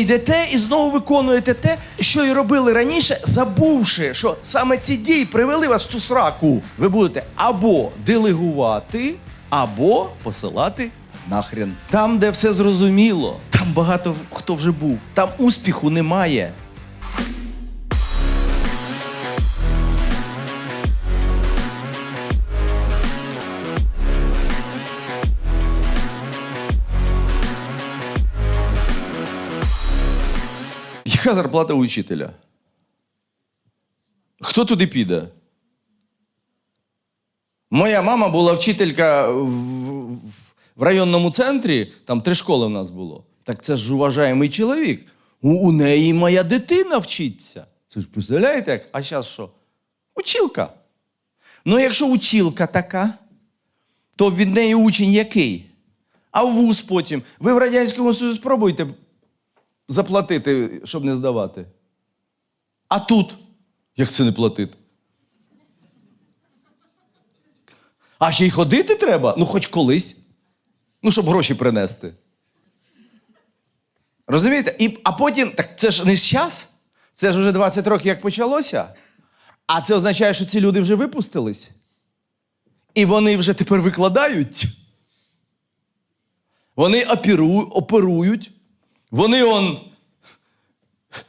йдете і знову виконуєте те, що і робили раніше, забувши, що саме ці дії привели вас в цю сраку. Ви будете або делегувати, або посилати нахрен. Там, де все зрозуміло, там багато хто вже був. Там успіху немає. Яка зарплата у учителя? Хто туди піде? Моя мама була вчителька в, в- в районному центрі, там три школи в нас було. Так це ж уважаємий чоловік. У, у неї моя дитина вчиться. Це ж представляєте, як? А зараз що? Училка. Ну, якщо училка така, то від неї учень який? А вуз потім. Ви в Радянському Союзі спробуйте заплатити, щоб не здавати. А тут, як це не платити? А ще й ходити треба? Ну, хоч колись. Ну, щоб гроші принести. Розумієте? І, а потім, так це ж не час. Це ж вже 20 років як почалося. А це означає, що ці люди вже випустились. І вони вже тепер викладають. Вони оперу, оперують. Вони он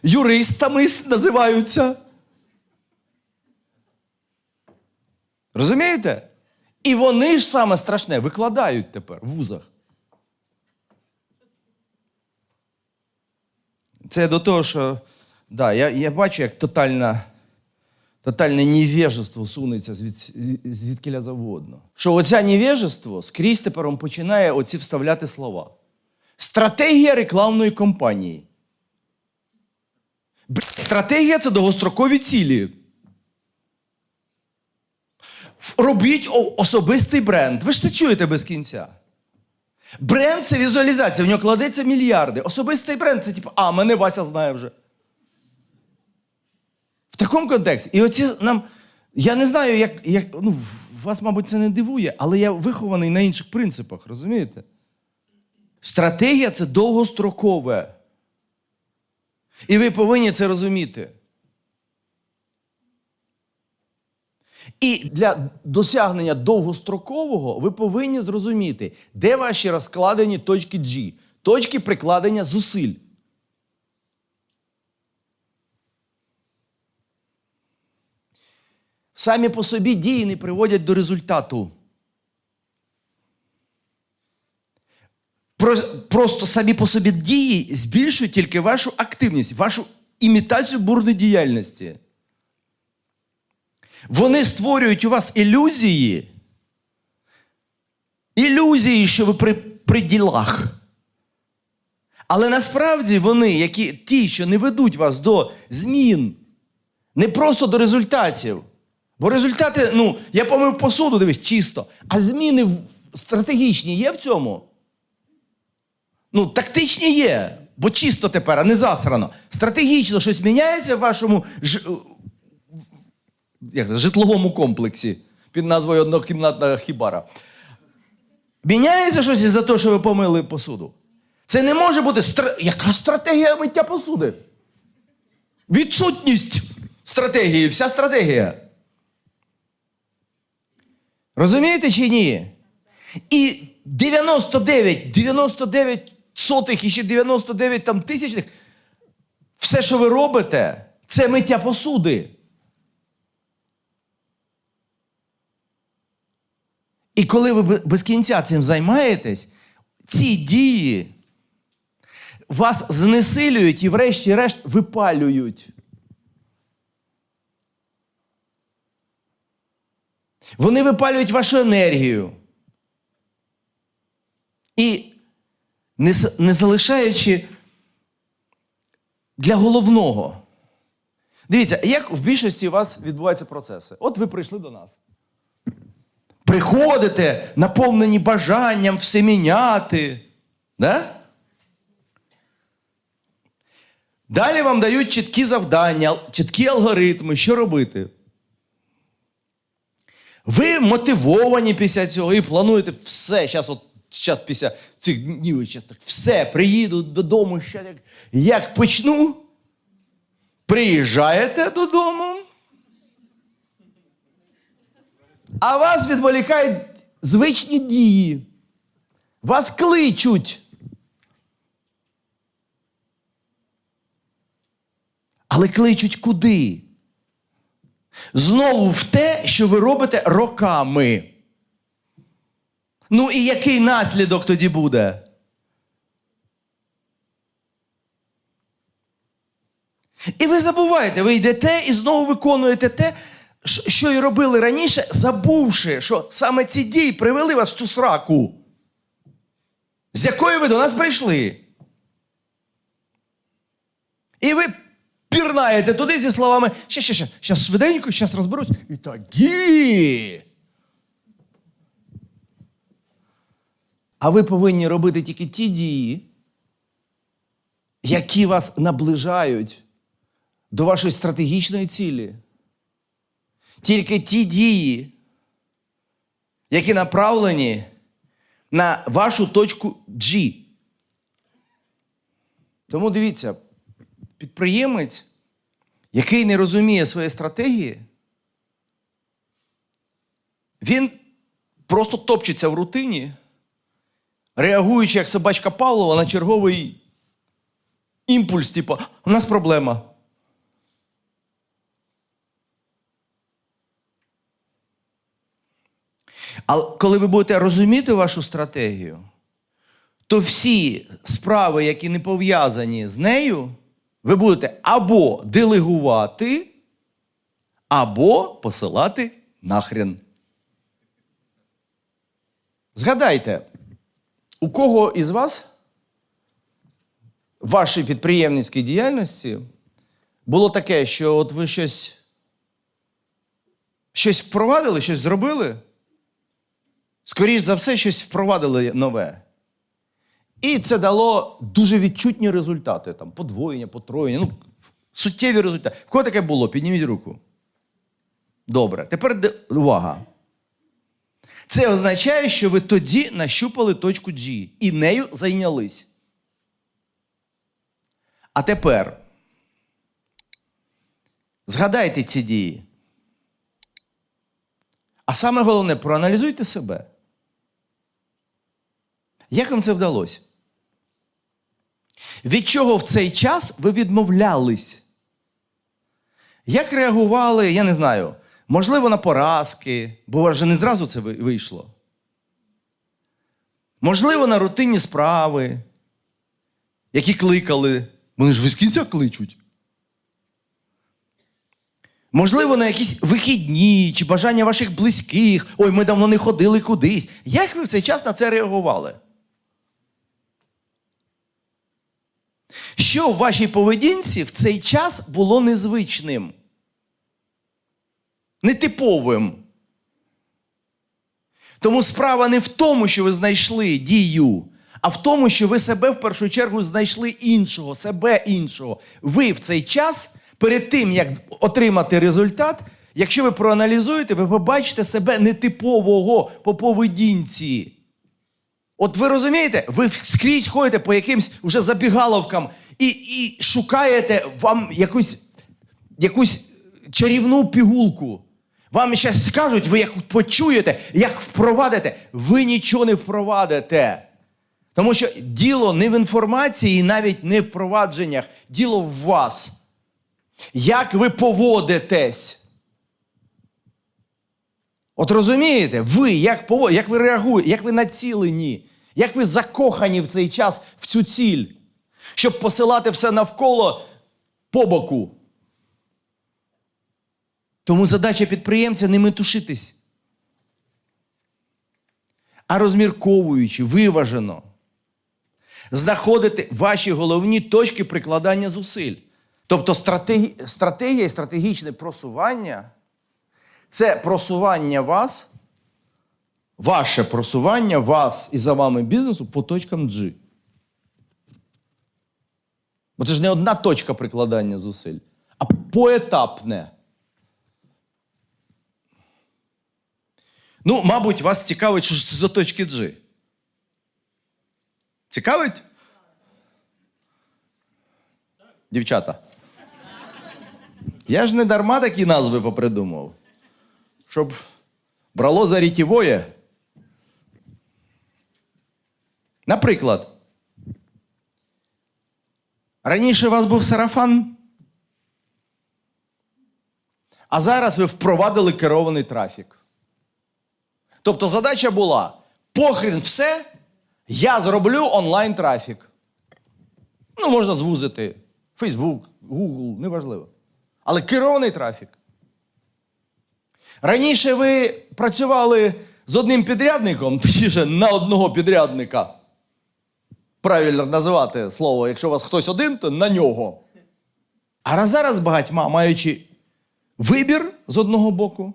юристами називаються. Розумієте? І вони ж саме страшне викладають тепер в вузах. Це до того, що да, я, я бачу, як тотальна, тотальне невежество сунеться звід, звідкиля завгодно. Що оця невежество скрізь тепер починає оці вставляти слова. Стратегія рекламної кампанії. Стратегія це довгострокові цілі. Робіть особистий бренд. Ви ж це чуєте без кінця. Бренд це візуалізація, в нього кладеться мільярди. Особистий бренд це типу, а, мене Вася знає вже. В такому контексті. І оці нам. Я не знаю, як. як ну, вас, мабуть, це не дивує, але я вихований на інших принципах, розумієте? Стратегія це довгострокове. І ви повинні це розуміти. І для досягнення довгострокового ви повинні зрозуміти, де ваші розкладені точки G, точки прикладення зусиль. Самі по собі дії не приводять до результату. Просто самі по собі дії збільшують тільки вашу активність, вашу імітацію бурної діяльності. Вони створюють у вас ілюзії. Ілюзії, що ви при, при ділах. Але насправді вони, які, ті, що не ведуть вас до змін, не просто до результатів. Бо результати, ну, я помив посуду, дивись, чисто. А зміни стратегічні є в цьому? Ну, тактичні є, бо чисто тепер, а не засрано. Стратегічно щось міняється в вашому ж, як це, житловому комплексі під назвою однокімнатна хібара. Міняється щось із-за того, що ви помили посуду. Це не може бути стра... яка стратегія миття посуди? Відсутність стратегії, вся стратегія. Розумієте чи ні? І 99, 99 сотих і ще 99 там тисячних, все, що ви робите, це миття посуди. І коли ви без кінця цим займаєтесь, ці дії вас знесилюють і, врешті-решт, випалюють. Вони випалюють вашу енергію. І не, не залишаючи для головного. Дивіться, як в більшості у вас відбуваються процеси. От ви прийшли до нас. Приходите, наповнені бажанням все міняти. Да? Далі вам дають чіткі завдання, чіткі алгоритми, що робити. Ви мотивовані після цього і плануєте все. Зараз от зараз після цих днів, щас так все, приїду додому, щас як, як почну. Приїжджаєте додому, а вас відволікають звичні дії. Вас кличуть. Але кличуть куди? Знову в те, що ви робите роками. Ну і який наслідок тоді буде? І ви забуваєте, ви йдете і знову виконуєте те, що і робили раніше, забувши, що саме ці дії привели вас в цю сраку, з якої ви до нас прийшли. І ви пірнаєте туди зі словами: ще, ще, ще, щас швиденько, щас розберусь. І тоді. А ви повинні робити тільки ті дії, які вас наближають до вашої стратегічної цілі. Тільки ті дії, які направлені на вашу точку G. Тому дивіться, підприємець, який не розуміє своєї стратегії, він просто топчеться в рутині, реагуючи як собачка Павлова на черговий імпульс, типу, у нас проблема. Але коли ви будете розуміти вашу стратегію, то всі справи, які не пов'язані з нею, ви будете або делегувати, або посилати нахрен. Згадайте, у кого із вас в вашій підприємницькій діяльності було таке, що от ви щось, щось впровадили, щось зробили? Скоріше за все, щось впровадили нове. І це дало дуже відчутні результати. Там, подвоєння, потроєння, ну, суттєві результати. В кого таке було? Підніміть руку. Добре. Тепер увага. Це означає, що ви тоді нащупали точку G і нею зайнялись. А тепер згадайте ці дії. А саме головне, проаналізуйте себе. Як вам це вдалося? Від чого в цей час ви відмовлялись? Як реагували, я не знаю, можливо, на поразки, бо у вас же не зразу це вийшло. Можливо, на рутинні справи, які кликали. Вони ж без кінця кличуть. Можливо, на якісь вихідні чи бажання ваших близьких. Ой, ми давно не ходили кудись. Як ви в цей час на це реагували? Що в вашій поведінці в цей час було незвичним? Нетиповим. Тому справа не в тому, що ви знайшли дію, а в тому, що ви себе в першу чергу знайшли іншого, себе іншого. Ви в цей час, перед тим, як отримати результат, якщо ви проаналізуєте, ви побачите себе нетипового по поведінці. От ви розумієте, ви скрізь ходите по якимсь вже забігаловкам і, і шукаєте вам якусь, якусь чарівну пігулку. Вам зараз скажуть, ви як почуєте, як впровадите, ви нічого не впровадите. Тому що діло не в інформації і навіть не в впровадженнях, діло в вас. Як ви поводитесь? От розумієте, ви як пово... як ви реагуєте, як ви націлені, як ви закохані в цей час в цю ціль, щоб посилати все навколо по боку. Тому задача підприємця не метушитись, а розмірковуючи, виважено, знаходити ваші головні точки прикладання зусиль. Тобто стратегі... стратегія і стратегічне просування це просування вас, ваше просування вас і за вами бізнесу по точкам G. Бо це ж не одна точка прикладання зусиль, а поетапне. Ну, мабуть, вас цікавить, що ж це за точки G. Цікавить? Дівчата. Я ж не дарма такі назви попридумав. Щоб брало за рітівоє. Наприклад, раніше у вас був сарафан, а зараз ви впровадили керований трафік. Тобто задача була: похрін все, я зроблю онлайн трафік. Ну, можна звузити. Facebook, Google, неважливо. Але керований трафік. Раніше ви працювали з одним підрядником, точніше, на одного підрядника. Правильно називати слово, якщо у вас хтось один, то на нього. А зараз багатьма, маючи вибір з одного боку,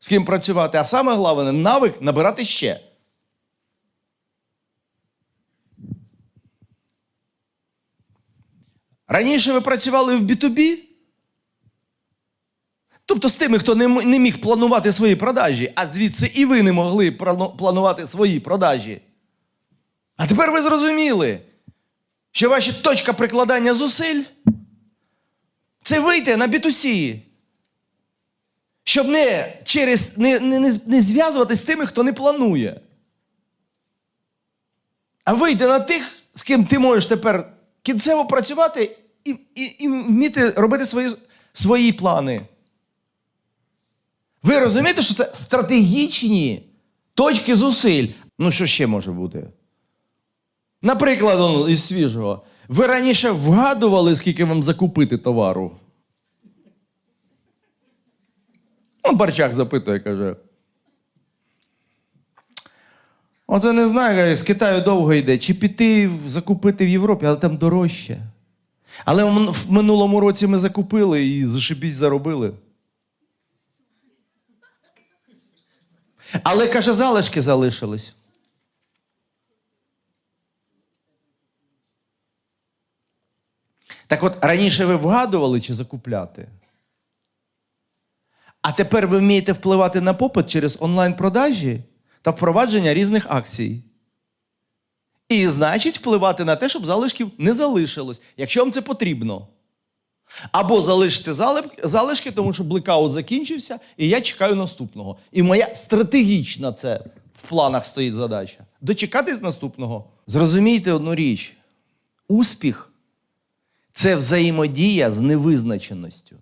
з ким працювати, а саме головне навик набирати ще. Раніше ви працювали в B2B, тобто з тими, хто не, міг планувати свої продажі, а звідси і ви не могли планувати свої продажі. А тепер ви зрозуміли, що ваша точка прикладання зусиль це вийти на B2C. Щоб не через не, не, не, не зв'язуватись з тими, хто не планує. А вийти на тих, з ким ти можеш тепер кінцево працювати і, і, і вміти робити свої, свої плани. Ви розумієте, що це стратегічні точки зусиль. Ну, що ще може бути? Наприклад, із свіжого. Ви раніше вгадували, скільки вам закупити товару. Ну, Барчак запитує, каже. Оце не знаю, з Китаю довго йде. Чи піти закупити в Європі, але там дорожче. Але в в минулому році ми закупили і зашибісь заробили. Але каже, залишки залишились. Так от раніше ви вгадували чи закупляти? А тепер ви вмієте впливати на попит через онлайн-продажі та впровадження різних акцій. І значить впливати на те, щоб залишків не залишилось, якщо вам це потрібно. Або залишити залишки, тому що блекаут закінчився, і я чекаю наступного. І моя стратегічна це в планах стоїть задача. Дочекатись наступного. Зрозумійте одну річ: успіх це взаємодія з невизначеністю.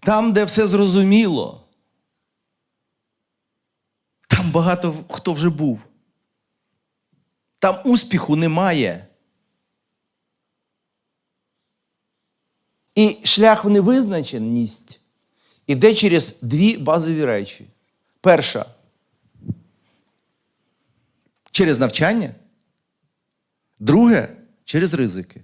Там, де все зрозуміло, там багато хто вже був. Там успіху немає. І шлях в невизначеність іде через дві базові речі. Перша через навчання, друге через ризики.